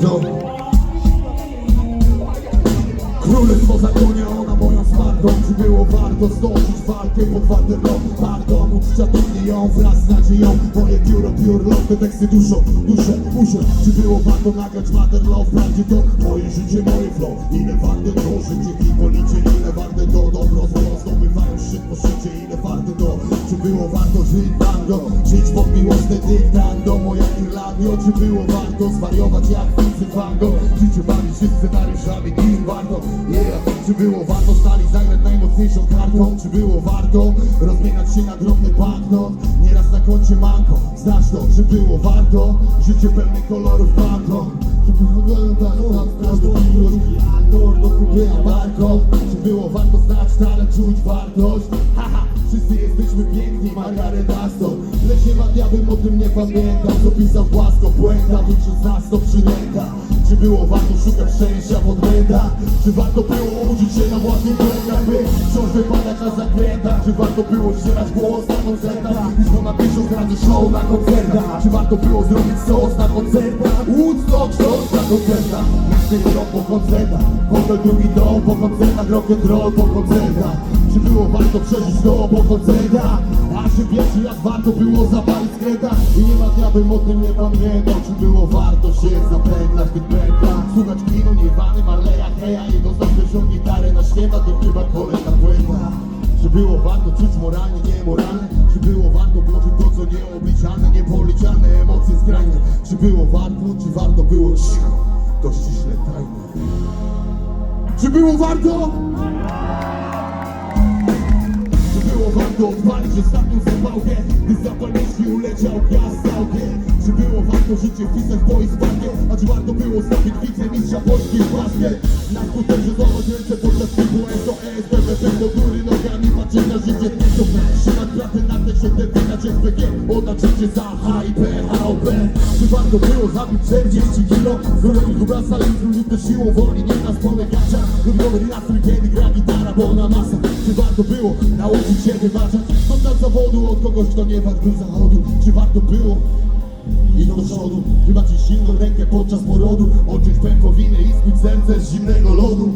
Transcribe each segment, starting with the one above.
Warto Królestwo zakonie, ona moją smartą Czy było warto zdążyć walkę pod Waterloo Warto uczcia do ją wraz z nadzieją Moje pióro, pure love, te teksty duszą, duszę, muszę. Czy było warto nagrać Waterloo Wprawdzie to moje życie, moje flow. Ile warte to życie, hipolicie Ile warte to dobro, zło Zdobywają szczyt po szczycie Ile warte to, czy było warto żyć tango? Żyć pod miłosne dyktando Moja Irlandio, czy było warto Zwariować jak Vincent Van Gogh? Życie bawić się scenariuszami, kim warto Yeah, czy było warto stali zagrać najmocniejszą kartą Czy było warto rozmieniać się na drobny banknot? Nieraz na koncie manko, znasz to, czy było warto. Życie pełne kolorów banko Czy było warto. Każdą miłość Aktor do kupienia barką Czy było warto znać talent, czuć wartość? Haha, wszyscy jesteśmy piękni, Margaret Aston Lecz nie ma diabłem o tym nie pamiętam Co pisał płasko, błęda, większość z nas to przynęta Czy było warto szukać szczęścia pod błędach? Czy warto było obudzić się na własnych błędach By wciąż wypadać na zakrętach? Czy warto było ścierać głos na koncertach? Niż ponad tysiąc razy show na koncertach. Czy warto było zrobić sos na koncertach? Woodstock sos na koncertach. Każdy rok po koncertach. Hotel drugi dom po koncertach. Rock'n'roll po koncertach Czy było warto przeżyć to po koncertach A czy wiesz jak warto było zapalić skręta I nie ma dnia bym o tym nie pamiętał. Czy było warto się zapętlać w tych pętlach Słuchać kino, niewany, Marleya, Heja dostać pierwszą gitarę na święta? To chyba kolejna płynna Czy było warto czuć moralnie, niemoralne? Czy było warto poczuć to co nieobliczalne Niepoliczalne emocje skrajne? Czy było warto, czy warto było cicho? To ściśle tajne. Czy było warto? Warto odpalić ostatnią zapałkę Gdy zapalniczki uleciał gaz całkiem. Czy było warto życie wpisać w boisku basket A czy warto było stawić wicemistrza Polski w basket Na skuterze Warto było zabić 40 kilo Zrobić grubasa i zrzucić to siłą woli Nie nas polegacza Lubiony nastrój kiedy gra gitara Wolna masa. Czy warto było nauczyć się wybaczać? Oddać zawodu od kogoś kto nie wart był zachodu. Czy warto było i do przodu? Wybaczyć silną rękę podczas porodu. Odciąć pępowiny i spić serce z zimnego lodu.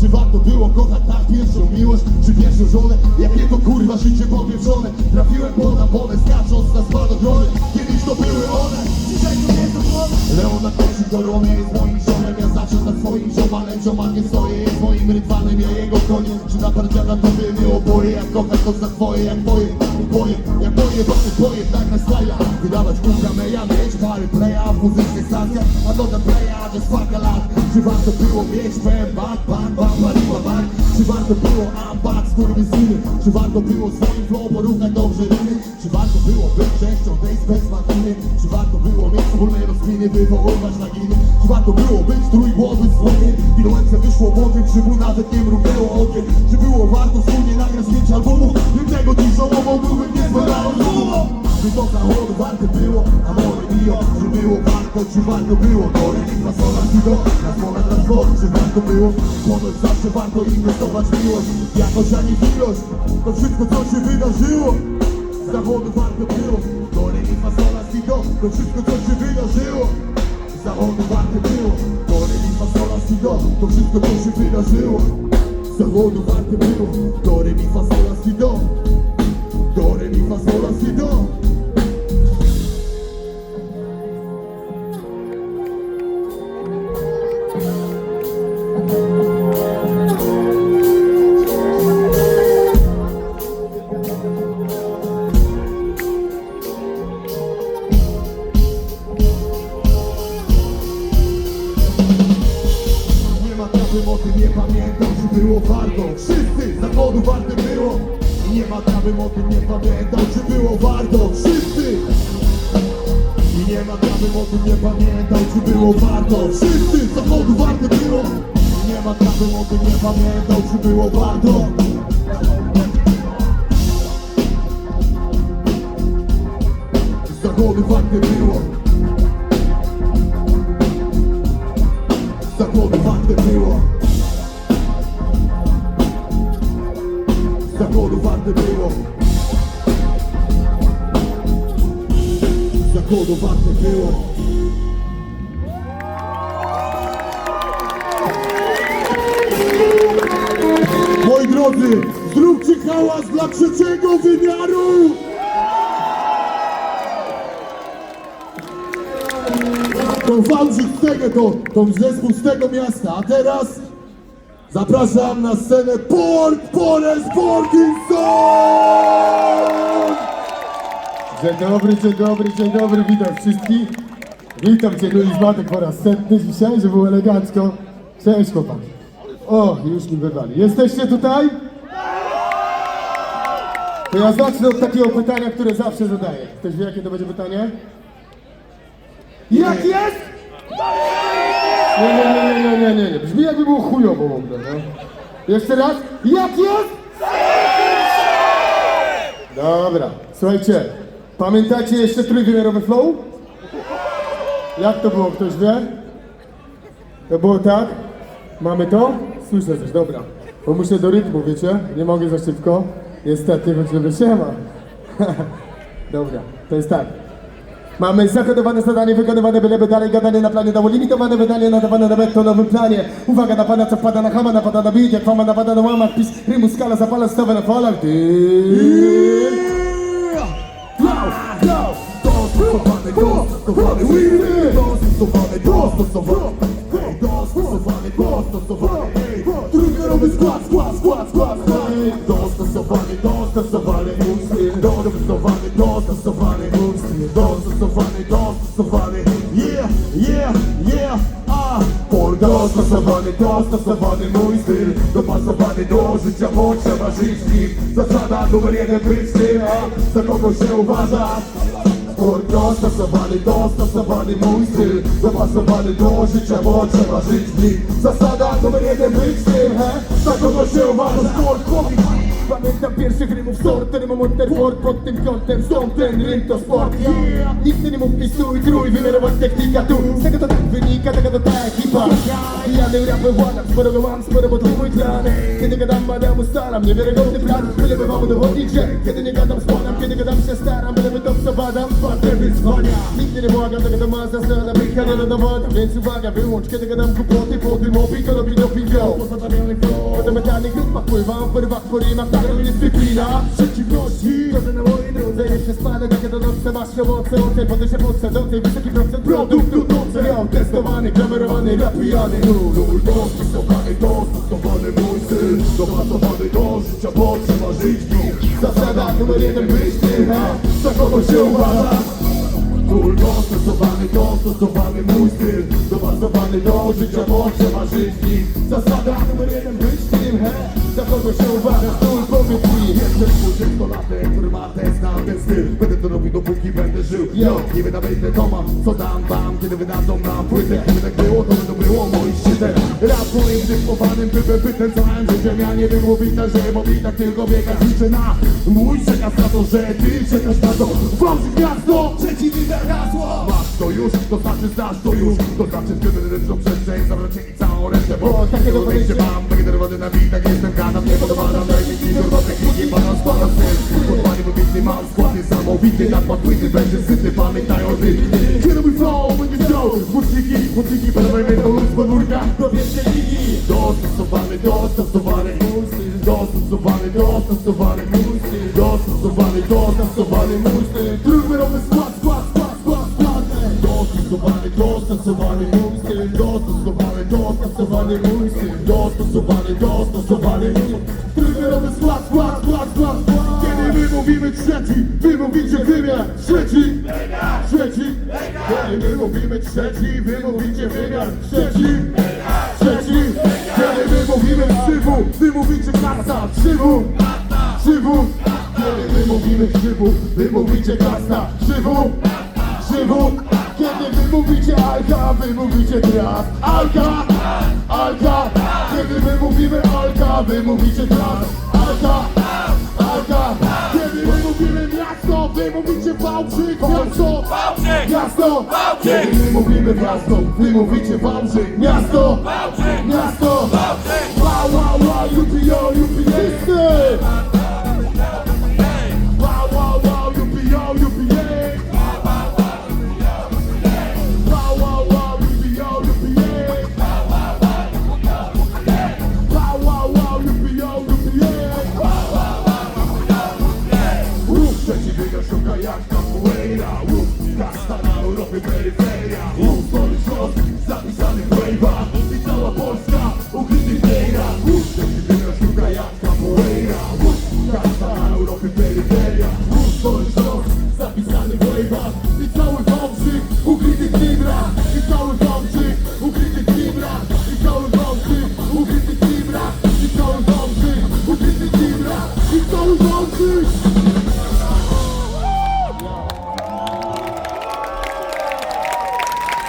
Czy warto było kochać tak pierwszą miłość? Czy pierwszą żonę? Jakie to kurwa życie powieszone Trafiłem pod naponę skacząc na spadochrony Kiedyś to były one Dzisiaj to nie są one Leona Kości Korony jest moim ziomek Ja zawsze za swoim ziomalem Ziomalnie stoję jest moim rytwanem Ja jego koniem Czy na pardziana to by mnie oboje. Jak kochać to za twoje. Jak moje Boje, jak moje wasze boje Tak na styla Wydawać kółka meja Mieć pary playa w muzycznych stacjach A do playa just fuck a lot Czy warto było mieć pen Bang, bang, bang, bang, bang Czy warto było ambac, kurwy syny Czy warto było swoim flow porównać dobrze rymy? Czy warto było być częścią tej spec machiny Czy warto było mieć wspólne rozkminy Wywoływać naginy Czy warto było być trójgłowy słonie. Piloence wyszło czy mu nawet nie mrugnęło okiem? Czy było warto wspólnie nagrać pięć albumów Bym tego dziś żałował, byłbym niezwalał Czy to zachodu warte było, a more mio Czy było warto, czy warto było? To nie fasola ci do, na słowa transport Czy warto było, ponoć zawsze warto inwestować w miłość. Jakość, a nie ilość, to wszystko co się wydarzyło Z zachodu warto było. To do, to wszystko co się wydarzyło. Zachodu warte było. To nie fasola ci do, to wszystko co się wydarzyło. Zachodu warte było. To nie fasola ci do Do nie fasola bym o tym nie pamiętał, czy było warto. Wszyscy zawodu warte było. I nie ma bym o tym nie pamiętał, czy było warto. Wszyscy! I nie ma bym o tym nie pamiętał, czy było warto. Wszyscy zawodu warte było. I nie ma bym o tym nie pamiętał, czy było warto głodu ładnych było. Moi drodzy, zróbcie hałas dla trzeciego wymiaru! Tą Wałbrzych z tego, to, tą zespół z tego miasta, a teraz zapraszam na scenę Port Pores Borginson! Dzień dobry, dzień dobry, dzień dobry, witam wszystkich. Witam Cię, Luis Matek po raz setny dzisiaj, że było elegancko. Cześć chłopaki. O, już mi wyrwali. Jesteście tutaj? To ja zacznę od takiego pytania, które zawsze zadaję. Ktoś wie, jakie to będzie pytanie? Jak jest? Nie, nie, nie, nie, nie, nie, nie. Brzmi jakby było chujowo w ogóle, no. Jeszcze raz. Jak jest? Dobra, słuchajcie, pamiętacie jeszcze trójwymiarowy flow? Jak to było, ktoś wie? To było tak? Mamy to? Słyszę coś, dobra. Bo muszę do rytmu, wiecie? Nie mogę za szybko. Niestety, choć nie wysiema. dobra, to jest tak. Mamy zakodowane zadanie, wykonywane byleby dalej gadanie na planie dało limitowane wydanie nadawane na betonowym planie Uwaga na pana co wpada na hama, napada na beat, jak fama napada na łamach Pis, rymu, skala, zapala, stawę na falach Ty... dostosowany! Dostosowany, dostosowany, dostosowany, dostosowany, hej, trójwymiarowy skład, skład, skład, skład, dostosowany, dostosowany, dostosowany, dostosowany, dostosowany, dostosowany, yeah, yeah, yeah, a, Pol dostosowany, dostosowany, mój styl, dopasowany do życia, bo trzeba żyć w nim, zasada numer jeden, być tym, a za kogo się uważasz? Sport dostosowany, dostosowany mój styl Dopasowany do życia, bo trzeba żyć w nim Zasada numer jeden, być tym, he? Za kogo się uważa sport, chłopik Pamiętam pierwszych rymów sort, rymą Monterford Pod tym kątem stąd ten rym to sport. Yeah. Nikt nie mógł pisuj, trój, wymiarować technika tu. Z tego to tak wynika, taka to ta ekipa. Pijany rapem władam, sporo go mam, sporo bo to mój plan. Kiedy gadam, badam, ustalam, niewiarygodny plan. Byle by wam udowodnić, że kiedy nie gadam, składam. Kiedy gadam, się staram, byle to co badam Twarde wyzwania. Nigdy nie błagam, taka to ma zasada Pychania na dowoda, więc uwaga, wyłącz Kiedy gadam głupoty, po tym opi, to robi go Pozatawiony flow, potem metalnych rytmach Pływam w wyrwach, po robi dyscyplina Przeciwności, że na mojej drodze Nie przespane, takie to noce, masz owoce Ocen, podejście podsadzącej, wysoki procent produktu Noce, miał testowany, klamerowany, napijany. Nul, nul, dostosowany, dostosowany mój styl Dopasowany do życia, bo trzeba żyć Zasada numer jeden, być tym, he? Za kogo się uważasz? Nul, dostosowany, dostosowany mój styl Dopasowany do życia, bo trzeba żyć Zasada numer jeden, być tym, he? Za kogo się uważasz, tu powiedz mi Jestem dwudziestolatek, który ma test na ten styl. Będę to robił dopóki będę żył. Yo, nie wydam ile to mam, co dam wam Kiedy wydadzą nam płytę, gdyby tak było, to by to było moim szczytem Rap moim dyskowanym byłem bytem całym życiem. Ja nie wiem mówić na że, mi tak tylko biegać Liczę na mój przekaz na to, że ty czekasz na to. Fałszyw miasto, przeciwne hasło Masz to już, to znaczy znasz to już. To znaczy wtedy ręczną przestrzeń, zabracie i całą resztę Bo takiego podejścia. mam, takie nerwody na bitach Jestem gadam, nie podoba nam, daj mi robotek Nie pana składa sen, podpanie wybitny mam skład Niesamowity, jak pan płyty, będzie syty Pamiętaj o tym, kiedy mój flow będzie show Mocniki, mocniki, będą to luz podwórka. Do pierwszej ligi Dostosowany, dostosowany Dostosowany, dostosowany mój styl. Dostosowany, dostosowany dostosowany mój styl Dostosowany, dostosowany mój styl Dostosowany, dostosowany skład, skład, skład, skład, skład. Kiedy my mówimy trzeci, wy mówicie wymiar Trzeci, trzeci. Kiedy my mówimy trzeci, wy mówicie wymiar Trzeci, trzeci. Kiedy my mówimy krzywu, wy mówicie klasa Krzywu, krzywu. Kiedy my mówimy krzywu, wy mówicie klasa Krzywu, krzywu Kiedy wy mówicie alka, wy mówicie teraz Alka, alka Kiedy my mówimy alka, wy mówicie teraz Alka, alka Kiedy my mówimy miasto, wy mówicie Wałbrzych Miasto, miasto! Kiedy my mówimy miasto, wy mówicie Wałbrzych Miasto, miasto! Wow, wow, wow, UPO, UPO